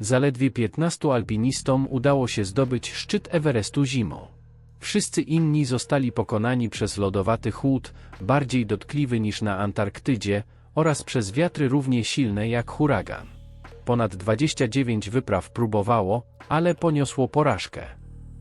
zaledwie 15 alpinistom udało się zdobyć szczyt Everestu zimą. Wszyscy inni zostali pokonani przez lodowaty chłód, bardziej dotkliwy niż na Antarktydzie, oraz przez wiatry równie silne jak huragan. Ponad 29 wypraw próbowało, ale poniosło porażkę.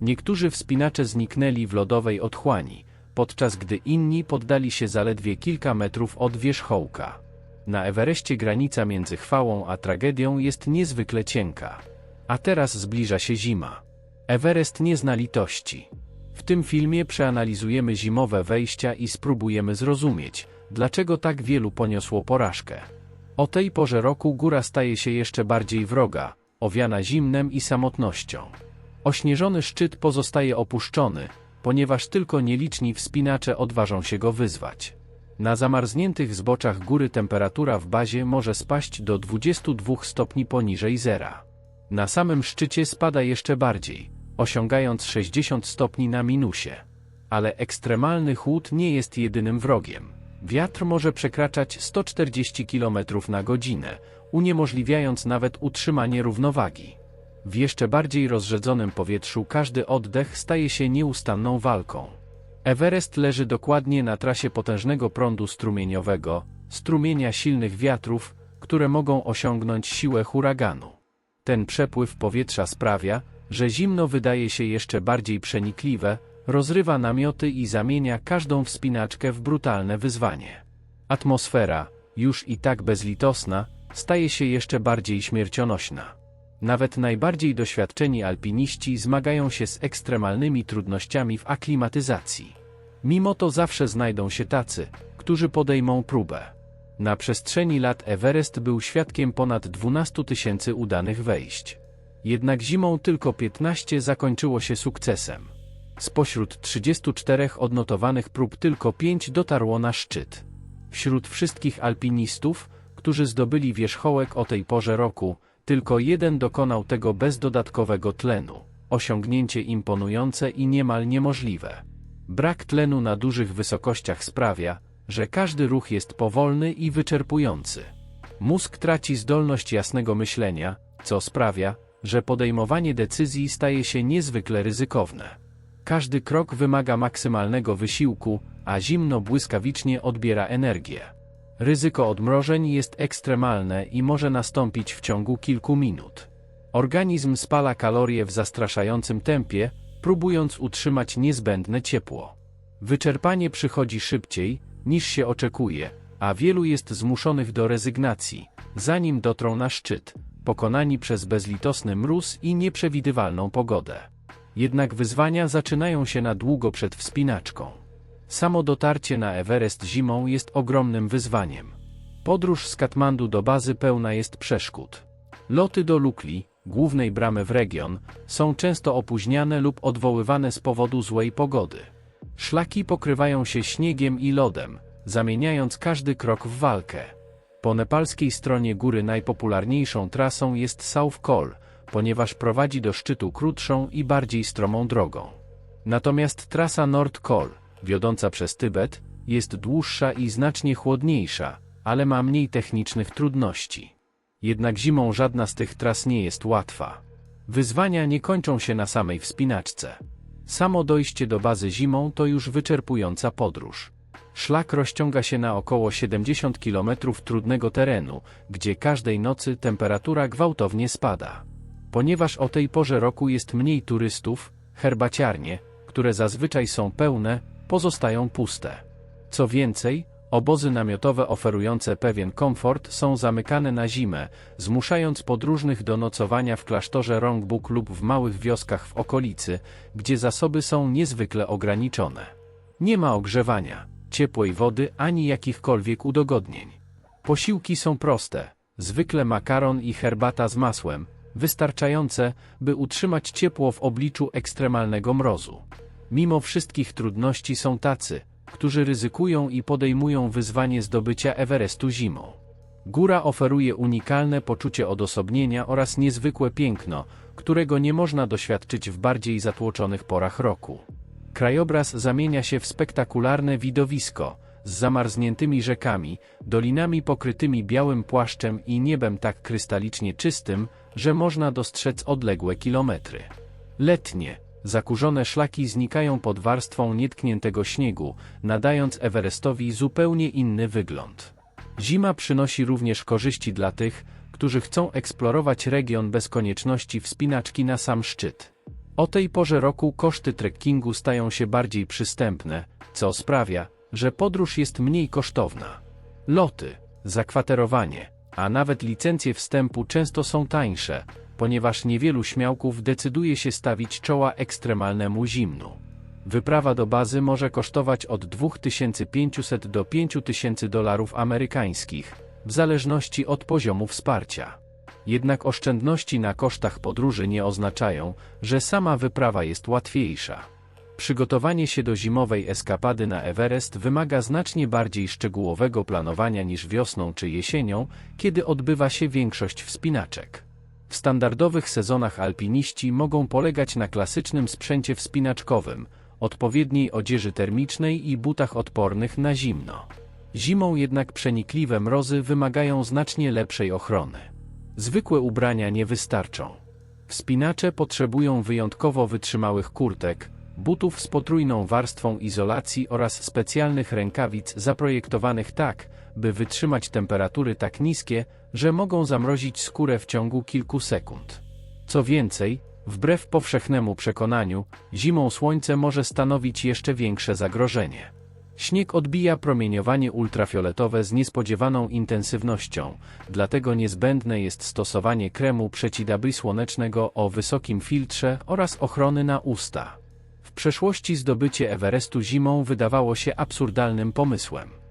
Niektórzy wspinacze zniknęli w lodowej otchłani, podczas gdy inni poddali się zaledwie kilka metrów od wierzchołka. Na Everestie granica między chwałą a tragedią jest niezwykle cienka. A teraz zbliża się zima. Everest nie zna litości. W tym filmie przeanalizujemy zimowe wejścia i spróbujemy zrozumieć, dlaczego tak wielu poniosło porażkę. O tej porze roku góra staje się jeszcze bardziej wroga, owiana zimnem i samotnością. Ośnieżony szczyt pozostaje opuszczony, ponieważ tylko nieliczni wspinacze odważą się go wyzwać. Na zamarzniętych zboczach góry temperatura w bazie może spaść do 22 stopni poniżej zera. Na samym szczycie spada jeszcze bardziej, osiągając 60 stopni na minusie. Ale ekstremalny chłód nie jest jedynym wrogiem. Wiatr może przekraczać 140 km na godzinę, uniemożliwiając nawet utrzymanie równowagi. W jeszcze bardziej rozrzedzonym powietrzu każdy oddech staje się nieustanną walką. Everest leży dokładnie na trasie potężnego prądu strumieniowego, strumienia silnych wiatrów, które mogą osiągnąć siłę huraganu. Ten przepływ powietrza sprawia, że zimno wydaje się jeszcze bardziej przenikliwe, rozrywa namioty i zamienia każdą wspinaczkę w brutalne wyzwanie. Atmosfera, już i tak bezlitosna, staje się jeszcze bardziej śmiercionośna. Nawet najbardziej doświadczeni alpiniści zmagają się z ekstremalnymi trudnościami w aklimatyzacji. Mimo to zawsze znajdą się tacy, którzy podejmą próbę. Na przestrzeni lat Everest był świadkiem ponad 12 tysięcy udanych wejść. Jednak zimą tylko 15 zakończyło się sukcesem. Spośród 34 odnotowanych prób tylko 5 dotarło na szczyt. Wśród wszystkich alpinistów, którzy zdobyli wierzchołek o tej porze roku, tylko jeden dokonał tego bez dodatkowego tlenu. Osiągnięcie imponujące i niemal niemożliwe. Brak tlenu na dużych wysokościach sprawia, że każdy ruch jest powolny i wyczerpujący. Mózg traci zdolność jasnego myślenia, co sprawia, że podejmowanie decyzji staje się niezwykle ryzykowne. Każdy krok wymaga maksymalnego wysiłku, a zimno błyskawicznie odbiera energię. Ryzyko odmrożeń jest ekstremalne i może nastąpić w ciągu kilku minut. Organizm spala kalorie w zastraszającym tempie, próbując utrzymać niezbędne ciepło. Wyczerpanie przychodzi szybciej, niż się oczekuje, a wielu jest zmuszonych do rezygnacji, zanim dotrą na szczyt, pokonani przez bezlitosny mróz i nieprzewidywalną pogodę. Jednak wyzwania zaczynają się na długo przed wspinaczką. Samo dotarcie na Everest zimą jest ogromnym wyzwaniem. Podróż z Katmandu do bazy pełna jest przeszkód. Loty do Lukli, głównej bramy w region, są często opóźniane lub odwoływane z powodu złej pogody. Szlaki pokrywają się śniegiem i lodem, zamieniając każdy krok w walkę. Po nepalskiej stronie góry najpopularniejszą trasą jest South Col, ponieważ prowadzi do szczytu krótszą i bardziej stromą drogą. Natomiast trasa Nord Col, wiodąca przez Tybet, jest dłuższa i znacznie chłodniejsza, ale ma mniej technicznych trudności. Jednak zimą żadna z tych tras nie jest łatwa. Wyzwania nie kończą się na samej wspinaczce. Samo dojście do bazy zimą to już wyczerpująca podróż. Szlak rozciąga się na około 70 km trudnego terenu, gdzie każdej nocy temperatura gwałtownie spada. Ponieważ o tej porze roku jest mniej turystów, herbaciarnie, które zazwyczaj są pełne, pozostają puste. Co więcej, obozy namiotowe oferujące pewien komfort są zamykane na zimę, zmuszając podróżnych do nocowania w klasztorze Rongbuk lub w małych wioskach w okolicy, gdzie zasoby są niezwykle ograniczone. Nie ma ogrzewania, ciepłej wody ani jakichkolwiek udogodnień. Posiłki są proste, zwykle makaron i herbata z masłem, wystarczające, by utrzymać ciepło w obliczu ekstremalnego mrozu. Mimo wszystkich trudności są tacy, którzy ryzykują i podejmują wyzwanie zdobycia Everestu zimą. Góra oferuje unikalne poczucie odosobnienia oraz niezwykłe piękno, którego nie można doświadczyć w bardziej zatłoczonych porach roku. Krajobraz zamienia się w spektakularne widowisko, z zamarzniętymi rzekami, dolinami pokrytymi białym płaszczem i niebem tak krystalicznie czystym, że można dostrzec odległe kilometry. Letnie, zakurzone szlaki znikają pod warstwą nietkniętego śniegu, nadając Everestowi zupełnie inny wygląd. Zima przynosi również korzyści dla tych, którzy chcą eksplorować region bez konieczności wspinaczki na sam szczyt. O tej porze roku koszty trekkingu stają się bardziej przystępne, co sprawia, że podróż jest mniej kosztowna. Loty, zakwaterowanie, a nawet licencje wstępu często są tańsze, ponieważ niewielu śmiałków decyduje się stawić czoła ekstremalnemu zimnu. Wyprawa do bazy może kosztować od 2500 do 5000 dolarów amerykańskich, w zależności od poziomu wsparcia. Jednak oszczędności na kosztach podróży nie oznaczają, że sama wyprawa jest łatwiejsza. Przygotowanie się do zimowej eskapady na Everest wymaga znacznie bardziej szczegółowego planowania niż wiosną czy jesienią, kiedy odbywa się większość wspinaczek. W standardowych sezonach alpiniści mogą polegać na klasycznym sprzęcie wspinaczkowym, odpowiedniej odzieży termicznej i butach odpornych na zimno. Zimą jednak przenikliwe mrozy wymagają znacznie lepszej ochrony. Zwykłe ubrania nie wystarczą. Wspinacze potrzebują wyjątkowo wytrzymałych kurtek, butów z potrójną warstwą izolacji oraz specjalnych rękawic zaprojektowanych tak, by wytrzymać temperatury tak niskie, że mogą zamrozić skórę w ciągu kilku sekund. Co więcej, wbrew powszechnemu przekonaniu, zimą słońce może stanowić jeszcze większe zagrożenie. Śnieg odbija promieniowanie ultrafioletowe z niespodziewaną intensywnością, dlatego niezbędne jest stosowanie kremu przeciw słonecznego o wysokim filtrze oraz ochrony na usta. W przeszłości zdobycie Everestu zimą wydawało się absurdalnym pomysłem.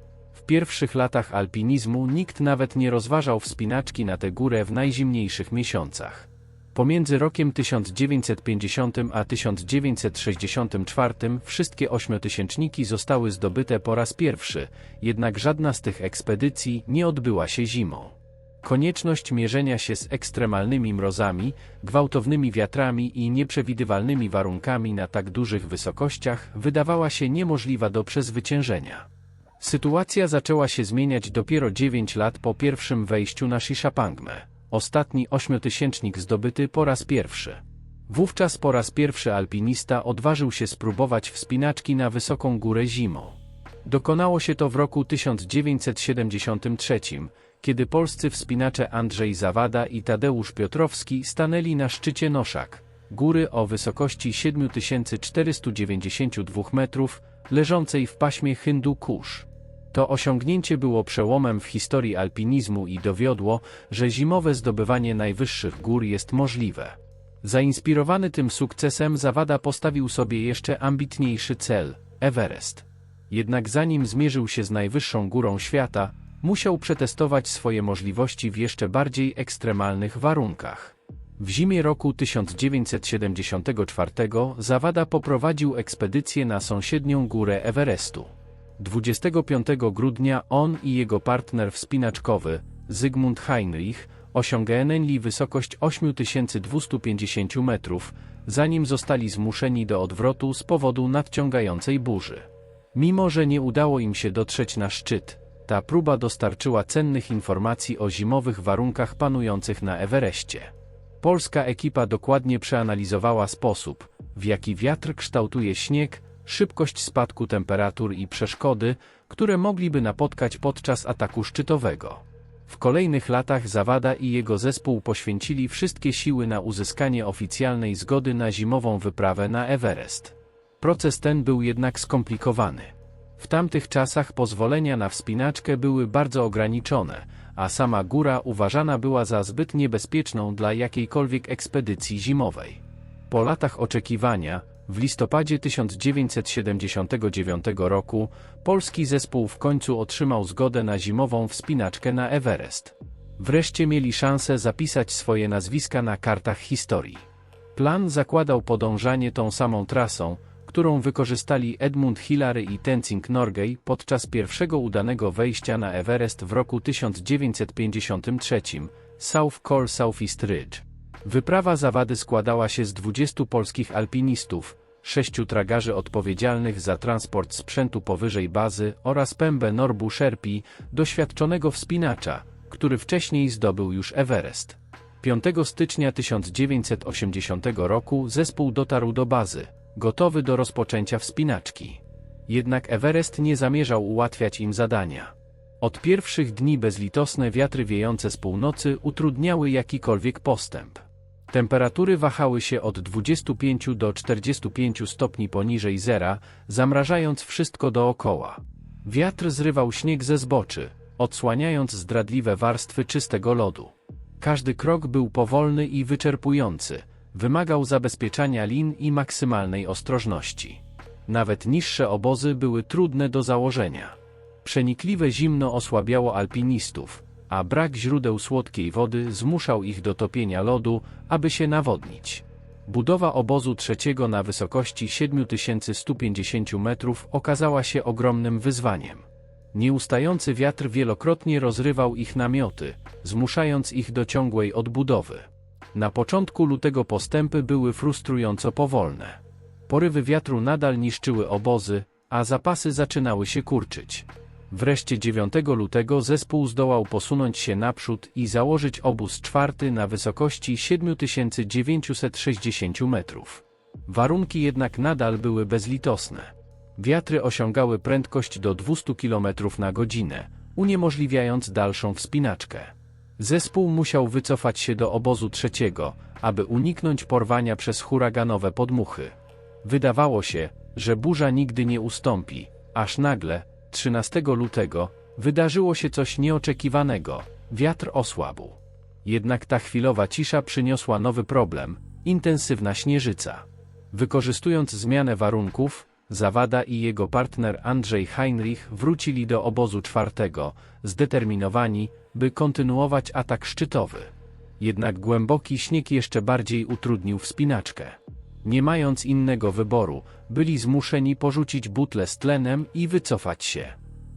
Pierwszych latach alpinizmu nikt nawet nie rozważał wspinaczki na tę górę w najzimniejszych miesiącach. Pomiędzy rokiem 1950 a 1964 wszystkie ośmiotysięczniki zostały zdobyte po raz pierwszy, jednak żadna z tych ekspedycji nie odbyła się zimą. Konieczność mierzenia się z ekstremalnymi mrozami, gwałtownymi wiatrami i nieprzewidywalnymi warunkami na tak dużych wysokościach wydawała się niemożliwa do przezwyciężenia. Sytuacja zaczęła się zmieniać dopiero 9 lat po pierwszym wejściu na Shishapangmę ostatni ośmiotysięcznik zdobyty po raz pierwszy. Wówczas po raz pierwszy alpinista odważył się spróbować wspinaczki na wysoką górę zimą. Dokonało się to w roku 1973, kiedy polscy wspinacze Andrzej Zawada i Tadeusz Piotrowski stanęli na szczycie Noszak, góry o wysokości 7492 metrów, leżącej w paśmie Hindu-Kusz. To osiągnięcie było przełomem w historii alpinizmu i dowiodło, że zimowe zdobywanie najwyższych gór jest możliwe. Zainspirowany tym sukcesem Zawada postawił sobie jeszcze ambitniejszy cel Everest. Jednak zanim zmierzył się z najwyższą górą świata, musiał przetestować swoje możliwości w jeszcze bardziej ekstremalnych warunkach. W zimie roku 1974 Zawada poprowadził ekspedycję na sąsiednią górę Everestu. 25 grudnia on i jego partner wspinaczkowy, Zygmunt Heinrich, osiągnęli wysokość 8250 metrów, zanim zostali zmuszeni do odwrotu z powodu nadciągającej burzy. Mimo, że nie udało im się dotrzeć na szczyt, ta próba dostarczyła cennych informacji o zimowych warunkach panujących na Everestie. Polska ekipa dokładnie przeanalizowała sposób, w jaki wiatr kształtuje śnieg, szybkość spadku temperatur i przeszkody, które mogliby napotkać podczas ataku szczytowego. W kolejnych latach Zawada i jego zespół poświęcili wszystkie siły na uzyskanie oficjalnej zgody na zimową wyprawę na Everest. Proces ten był jednak skomplikowany. W tamtych czasach pozwolenia na wspinaczkę były bardzo ograniczone, a sama góra uważana była za zbyt niebezpieczną dla jakiejkolwiek ekspedycji zimowej. Po latach oczekiwania, w listopadzie 1979 roku polski zespół w końcu otrzymał zgodę na zimową wspinaczkę na Everest. Wreszcie mieli szansę zapisać swoje nazwiska na kartach historii. Plan zakładał podążanie tą samą trasą, którą wykorzystali Edmund Hillary i Tenzing Norgay podczas pierwszego udanego wejścia na Everest w roku 1953, South Col Southeast Ridge. Wyprawa zawady składała się z 20 polskich alpinistów, sześciu tragarzy odpowiedzialnych za transport sprzętu powyżej bazy oraz Pębę Norbu Sherpi, doświadczonego wspinacza, który wcześniej zdobył już Everest. 5 stycznia 1980 roku zespół dotarł do bazy, gotowy do rozpoczęcia wspinaczki. Jednak Everest nie zamierzał ułatwiać im zadania. Od pierwszych dni bezlitosne wiatry wiejące z północy utrudniały jakikolwiek postęp. Temperatury wahały się od 25 do 45 stopni poniżej zera, zamrażając wszystko dookoła. Wiatr zrywał śnieg ze zboczy, odsłaniając zdradliwe warstwy czystego lodu. Każdy krok był powolny i wyczerpujący, wymagał zabezpieczania lin i maksymalnej ostrożności. Nawet niższe obozy były trudne do założenia. Przenikliwe zimno osłabiało alpinistów, a brak źródeł słodkiej wody zmuszał ich do topienia lodu, aby się nawodnić. Budowa obozu trzeciego na wysokości 7150 metrów okazała się ogromnym wyzwaniem. Nieustający wiatr wielokrotnie rozrywał ich namioty, zmuszając ich do ciągłej odbudowy. Na początku lutego postępy były frustrująco powolne. Porywy wiatru nadal niszczyły obozy, a zapasy zaczynały się kurczyć. Wreszcie 9 lutego zespół zdołał posunąć się naprzód i założyć obóz czwarty na wysokości 7960 metrów. Warunki jednak nadal były bezlitosne. Wiatry osiągały prędkość do 200 km na godzinę, uniemożliwiając dalszą wspinaczkę. Zespół musiał wycofać się do obozu trzeciego, aby uniknąć porwania przez huraganowe podmuchy. Wydawało się, że burza nigdy nie ustąpi, aż nagle, 13 lutego, wydarzyło się coś nieoczekiwanego. Wiatr osłabł. Jednak ta chwilowa cisza przyniosła nowy problem intensywna śnieżyca. Wykorzystując zmianę warunków, Zawada i jego partner Andrzej Heinrich wrócili do obozu czwartego, zdeterminowani, by kontynuować atak szczytowy. Jednak głęboki śnieg jeszcze bardziej utrudnił wspinaczkę. Nie mając innego wyboru, byli zmuszeni porzucić butle z tlenem i wycofać się.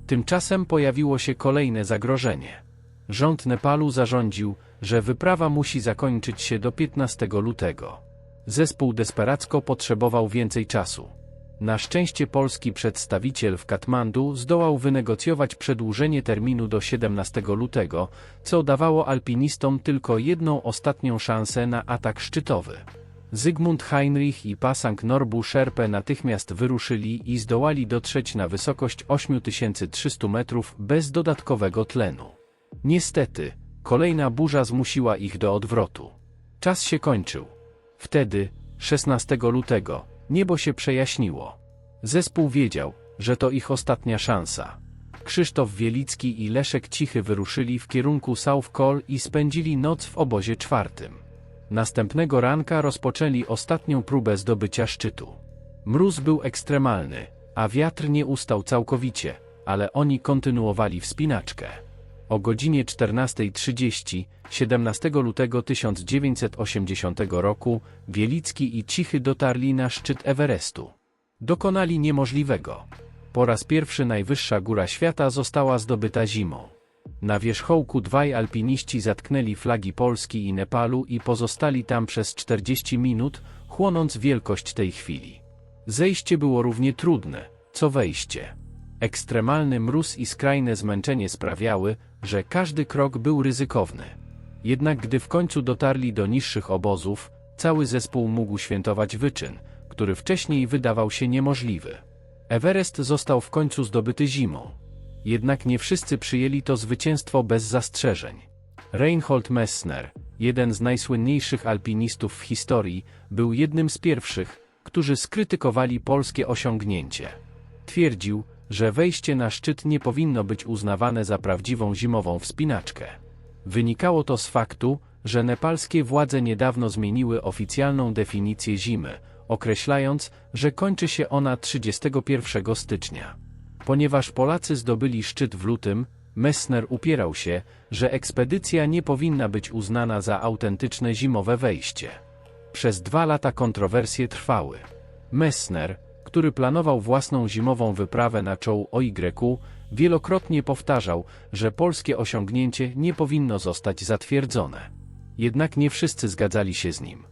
Tymczasem pojawiło się kolejne zagrożenie. Rząd Nepalu zarządził, że wyprawa musi zakończyć się do 15 lutego. Zespół desperacko potrzebował więcej czasu. Na szczęście polski przedstawiciel w Katmandu zdołał wynegocjować przedłużenie terminu do 17 lutego, co dawało alpinistom tylko jedną ostatnią szansę na atak szczytowy. Zygmunt Heinrich i Pasang Norbu Sherpe natychmiast wyruszyli i zdołali dotrzeć na wysokość 8300 metrów bez dodatkowego tlenu. Niestety, kolejna burza zmusiła ich do odwrotu. Czas się kończył. Wtedy, 16 lutego, niebo się przejaśniło. Zespół wiedział, że to ich ostatnia szansa. Krzysztof Wielicki i Leszek Cichy wyruszyli w kierunku South i spędzili noc w obozie czwartym. Następnego ranka rozpoczęli ostatnią próbę zdobycia szczytu. Mróz był ekstremalny, a wiatr nie ustał całkowicie, ale oni kontynuowali wspinaczkę. O godzinie 14.30, 17 lutego 1980 roku, Wielicki i Cichy dotarli na szczyt Everestu. Dokonali niemożliwego. Po raz pierwszy najwyższa góra świata została zdobyta zimą. Na wierzchołku dwaj alpiniści zatknęli flagi Polski i Nepalu i pozostali tam przez 40 minut, chłonąc wielkość tej chwili. Zejście było równie trudne, co wejście. Ekstremalny mróz i skrajne zmęczenie sprawiały, że każdy krok był ryzykowny. Jednak gdy w końcu dotarli do niższych obozów, cały zespół mógł świętować wyczyn, który wcześniej wydawał się niemożliwy. Everest został w końcu zdobyty zimą. Jednak nie wszyscy przyjęli to zwycięstwo bez zastrzeżeń. Reinhold Messner, jeden z najsłynniejszych alpinistów w historii, był jednym z pierwszych, którzy skrytykowali polskie osiągnięcie. Twierdził, że wejście na szczyt nie powinno być uznawane za prawdziwą zimową wspinaczkę. Wynikało to z faktu, że nepalskie władze niedawno zmieniły oficjalną definicję zimy, określając, że kończy się ona 31 stycznia. Ponieważ Polacy zdobyli szczyt w lutym, Messner upierał się, że ekspedycja nie powinna być uznana za autentyczne zimowe wejście. Przez dwa lata kontrowersje trwały. Messner, który planował własną zimową wyprawę na czoł OYQ, wielokrotnie powtarzał, że polskie osiągnięcie nie powinno zostać zatwierdzone. Jednak nie wszyscy zgadzali się z nim.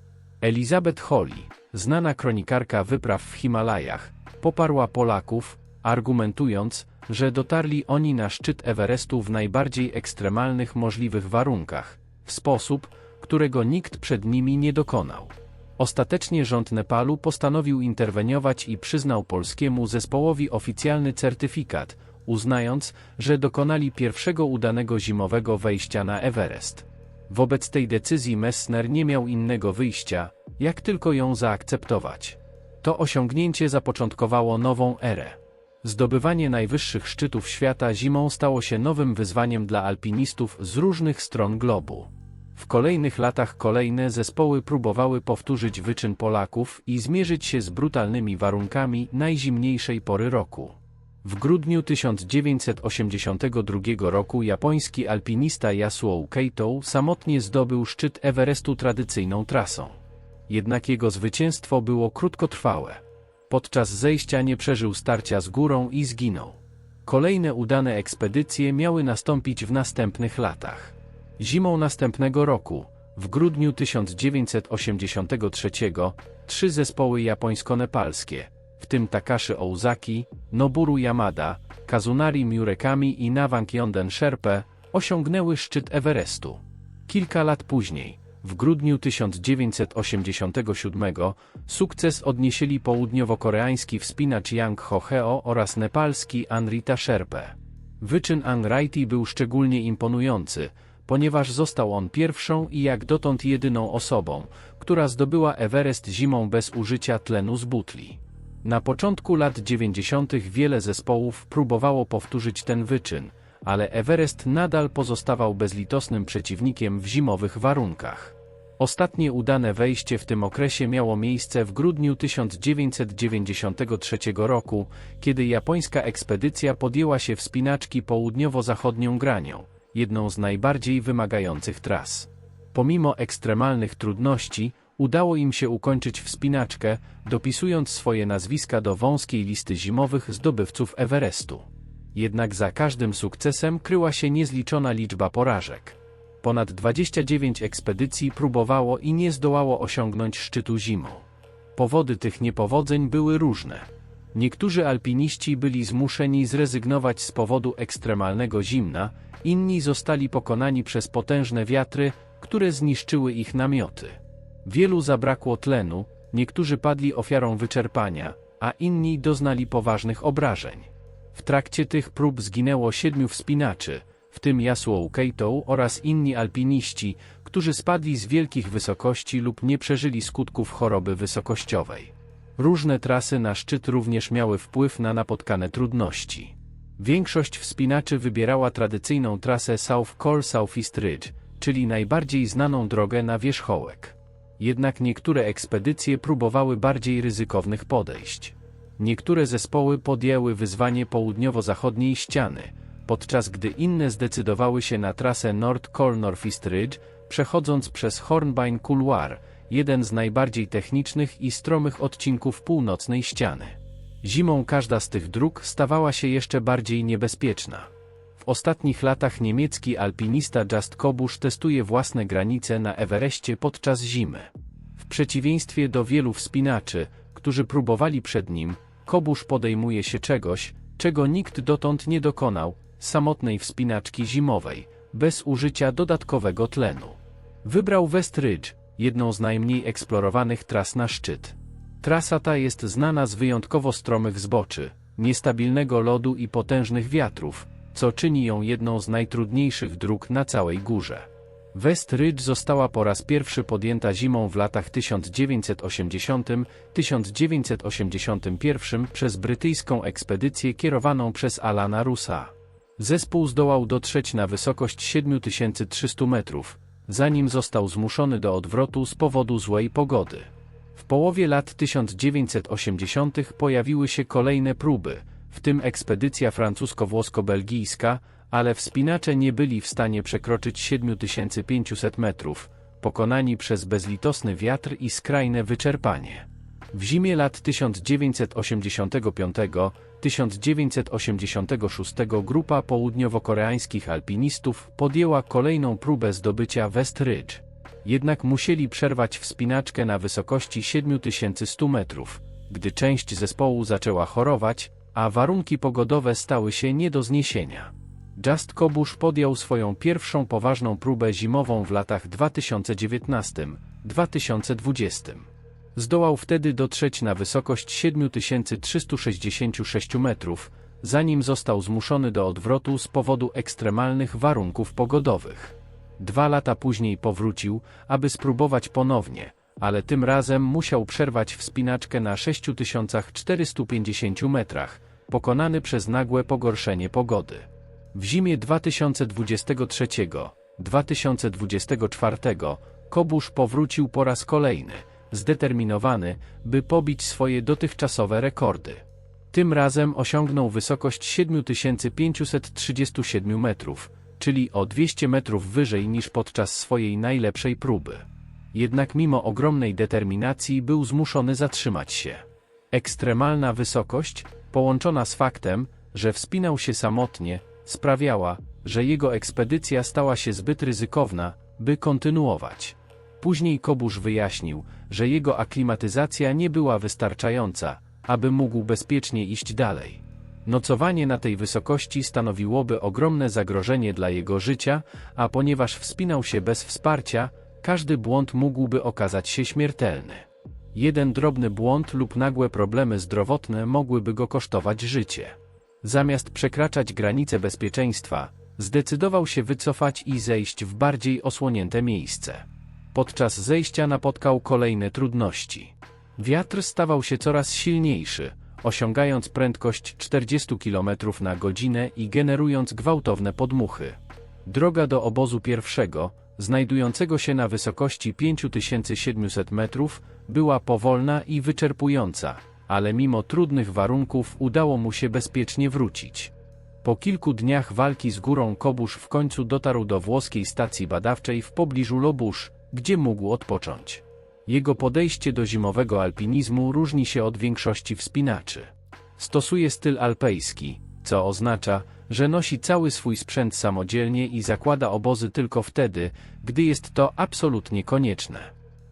Elizabeth Holly, znana kronikarka wypraw w Himalajach, poparła Polaków, argumentując, że dotarli oni na szczyt Everestu w najbardziej ekstremalnych możliwych warunkach, w sposób, którego nikt przed nimi nie dokonał. Ostatecznie rząd Nepalu postanowił interweniować i przyznał polskiemu zespołowi oficjalny certyfikat, uznając, że dokonali pierwszego udanego zimowego wejścia na Everest. Wobec tej decyzji Messner nie miał innego wyjścia, jak tylko ją zaakceptować. To osiągnięcie zapoczątkowało nową erę. Zdobywanie najwyższych szczytów świata zimą stało się nowym wyzwaniem dla alpinistów z różnych stron globu. W kolejnych latach kolejne zespoły próbowały powtórzyć wyczyn Polaków i zmierzyć się z brutalnymi warunkami najzimniejszej pory roku. W grudniu 1982 roku japoński alpinista Yasuo Keito samotnie zdobył szczyt Everestu tradycyjną trasą. Jednak jego zwycięstwo było krótkotrwałe. Podczas zejścia nie przeżył starcia z górą i zginął. Kolejne udane ekspedycje miały nastąpić w następnych latach. Zimą następnego roku, w grudniu 1983, trzy zespoły japońsko-nepalskie, w tym Takashi Ouzaki, Noburu Yamada, Kazunari Murekami i Nawang Yonden Sherpe, osiągnęły szczyt Everestu. Kilka lat później, w grudniu 1987, sukces odnieśli południowo-koreański wspinacz Yang Ho-heo oraz nepalski Anrita Sherpe. Wyczyn Angraiti był szczególnie imponujący, ponieważ został on pierwszą i jak dotąd jedyną osobą, która zdobyła Everest zimą bez użycia tlenu z butli. Na początku lat 90. wiele zespołów próbowało powtórzyć ten wyczyn, ale Everest nadal pozostawał bezlitosnym przeciwnikiem w zimowych warunkach. Ostatnie udane wejście w tym okresie miało miejsce w grudniu 1993 roku, kiedy japońska ekspedycja podjęła się wspinaczki południowo-zachodnią granią, jedną z najbardziej wymagających tras. Pomimo ekstremalnych trudności, udało im się ukończyć wspinaczkę, dopisując swoje nazwiska do wąskiej listy zimowych zdobywców Everestu. Jednak za każdym sukcesem kryła się niezliczona liczba porażek. Ponad 29 ekspedycji próbowało i nie zdołało osiągnąć szczytu zimą. Powody tych niepowodzeń były różne. Niektórzy alpiniści byli zmuszeni zrezygnować z powodu ekstremalnego zimna, inni zostali pokonani przez potężne wiatry, które zniszczyły ich namioty. Wielu zabrakło tlenu, niektórzy padli ofiarą wyczerpania, a inni doznali poważnych obrażeń. W trakcie tych prób zginęło siedmiu wspinaczy, w tym Yasuo Keito oraz inni alpiniści, którzy spadli z wielkich wysokości lub nie przeżyli skutków choroby wysokościowej. Różne trasy na szczyt również miały wpływ na napotkane trudności. Większość wspinaczy wybierała tradycyjną trasę South Col Southeast Ridge, czyli najbardziej znaną drogę na wierzchołek. Jednak niektóre ekspedycje próbowały bardziej ryzykownych podejść. Niektóre zespoły podjęły wyzwanie południowo-zachodniej ściany, podczas gdy inne zdecydowały się na trasę North Col Northeast Ridge, przechodząc przez Hornbein Couloir, jeden z najbardziej technicznych i stromych odcinków północnej ściany. Zimą każda z tych dróg stawała się jeszcze bardziej niebezpieczna. W ostatnich latach niemiecki alpinista Just Kobusz testuje własne granice na Everestie podczas zimy. W przeciwieństwie do wielu wspinaczy, którzy próbowali przed nim, Kobusz podejmuje się czegoś, czego nikt dotąd nie dokonał, samotnej wspinaczki zimowej, bez użycia dodatkowego tlenu. Wybrał West Ridge, jedną z najmniej eksplorowanych tras na szczyt. Trasa ta jest znana z wyjątkowo stromych zboczy, niestabilnego lodu i potężnych wiatrów, co czyni ją jedną z najtrudniejszych dróg na całej górze. West Ridge została po raz pierwszy podjęta zimą w latach 1980-1981 przez brytyjską ekspedycję kierowaną przez Alana Russa. Zespół zdołał dotrzeć na wysokość 7300 metrów, zanim został zmuszony do odwrotu z powodu złej pogody. W połowie lat 1980 pojawiły się kolejne próby, w tym ekspedycja francusko-włosko-belgijska, ale wspinacze nie byli w stanie przekroczyć 7500 metrów, pokonani przez bezlitosny wiatr i skrajne wyczerpanie. W zimie lat 1985-1986 grupa południowo-koreańskich alpinistów podjęła kolejną próbę zdobycia West Ridge. Jednak musieli przerwać wspinaczkę na wysokości 7100 metrów, gdy część zespołu zaczęła chorować, a warunki pogodowe stały się nie do zniesienia. Just Kobusz podjął swoją pierwszą poważną próbę zimową w latach 2019-2020. Zdołał wtedy dotrzeć na wysokość 7366 metrów, zanim został zmuszony do odwrotu z powodu ekstremalnych warunków pogodowych. Dwa lata później powrócił, aby spróbować ponownie, ale tym razem musiał przerwać wspinaczkę na 6450 metrach, pokonany przez nagłe pogorszenie pogody. W zimie 2023-2024 Kobusz powrócił po raz kolejny, zdeterminowany, by pobić swoje dotychczasowe rekordy. Tym razem osiągnął wysokość 7537 metrów, czyli o 200 metrów wyżej niż podczas swojej najlepszej próby. Jednak mimo ogromnej determinacji był zmuszony zatrzymać się. Ekstremalna wysokość, połączona z faktem, że wspinał się samotnie, sprawiała, że jego ekspedycja stała się zbyt ryzykowna, by kontynuować. Później Kobusz wyjaśnił, że jego aklimatyzacja nie była wystarczająca, aby mógł bezpiecznie iść dalej. Nocowanie na tej wysokości stanowiłoby ogromne zagrożenie dla jego życia, a ponieważ wspinał się bez wsparcia, każdy błąd mógłby okazać się śmiertelny. Jeden drobny błąd lub nagłe problemy zdrowotne mogłyby go kosztować życie. Zamiast przekraczać granice bezpieczeństwa, zdecydował się wycofać i zejść w bardziej osłonięte miejsce. Podczas zejścia napotkał kolejne trudności. Wiatr stawał się coraz silniejszy, osiągając prędkość 40 km na godzinę i generując gwałtowne podmuchy. Droga do obozu pierwszego, znajdującego się na wysokości 5700 metrów, była powolna i wyczerpująca, ale mimo trudnych warunków udało mu się bezpiecznie wrócić. Po kilku dniach walki z górą Kobusz w końcu dotarł do włoskiej stacji badawczej w pobliżu Lobusz, gdzie mógł odpocząć. Jego podejście do zimowego alpinizmu różni się od większości wspinaczy. Stosuje styl alpejski, co oznacza, że nosi cały swój sprzęt samodzielnie i zakłada obozy tylko wtedy, gdy jest to absolutnie konieczne.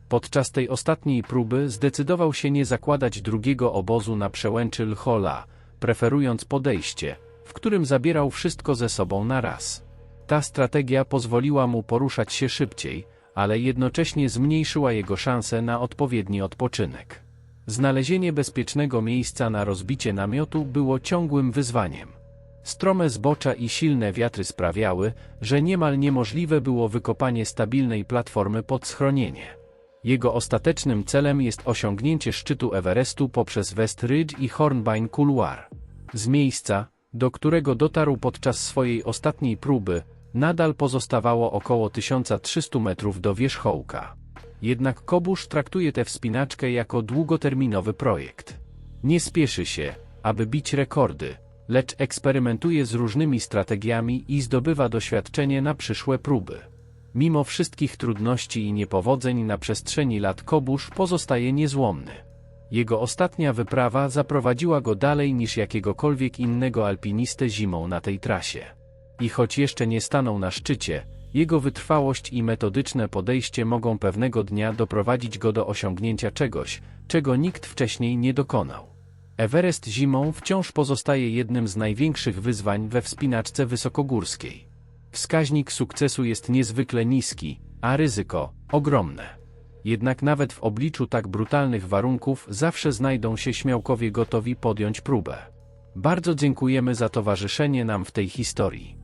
Podczas tej ostatniej próby zdecydował się nie zakładać drugiego obozu na przełęczy Lhola, preferując podejście, w którym zabierał wszystko ze sobą na raz. Ta strategia pozwoliła mu poruszać się szybciej, ale jednocześnie zmniejszyła jego szanse na odpowiedni odpoczynek. Znalezienie bezpiecznego miejsca na rozbicie namiotu było ciągłym wyzwaniem. Strome zbocza i silne wiatry sprawiały, że niemal niemożliwe było wykopanie stabilnej platformy pod schronienie. Jego ostatecznym celem jest osiągnięcie szczytu Everestu poprzez West Ridge i Hornbein Couloir. Z miejsca, do którego dotarł podczas swojej ostatniej próby, nadal pozostawało około 1300 metrów do wierzchołka. Jednak Kobusz traktuje tę wspinaczkę jako długoterminowy projekt. Nie spieszy się, aby bić rekordy, lecz eksperymentuje z różnymi strategiami i zdobywa doświadczenie na przyszłe próby. Mimo wszystkich trudności i niepowodzeń na przestrzeni lat Kobusz pozostaje niezłomny. Jego ostatnia wyprawa zaprowadziła go dalej niż jakiegokolwiek innego alpinistę zimą na tej trasie. I choć jeszcze nie stanął na szczycie, jego wytrwałość i metodyczne podejście mogą pewnego dnia doprowadzić go do osiągnięcia czegoś, czego nikt wcześniej nie dokonał. Everest zimą wciąż pozostaje jednym z największych wyzwań we wspinaczce wysokogórskiej. Wskaźnik sukcesu jest niezwykle niski, a ryzyko ogromne. Jednak nawet w obliczu tak brutalnych warunków zawsze znajdą się śmiałkowie gotowi podjąć próbę. Bardzo dziękujemy za towarzyszenie nam w tej historii.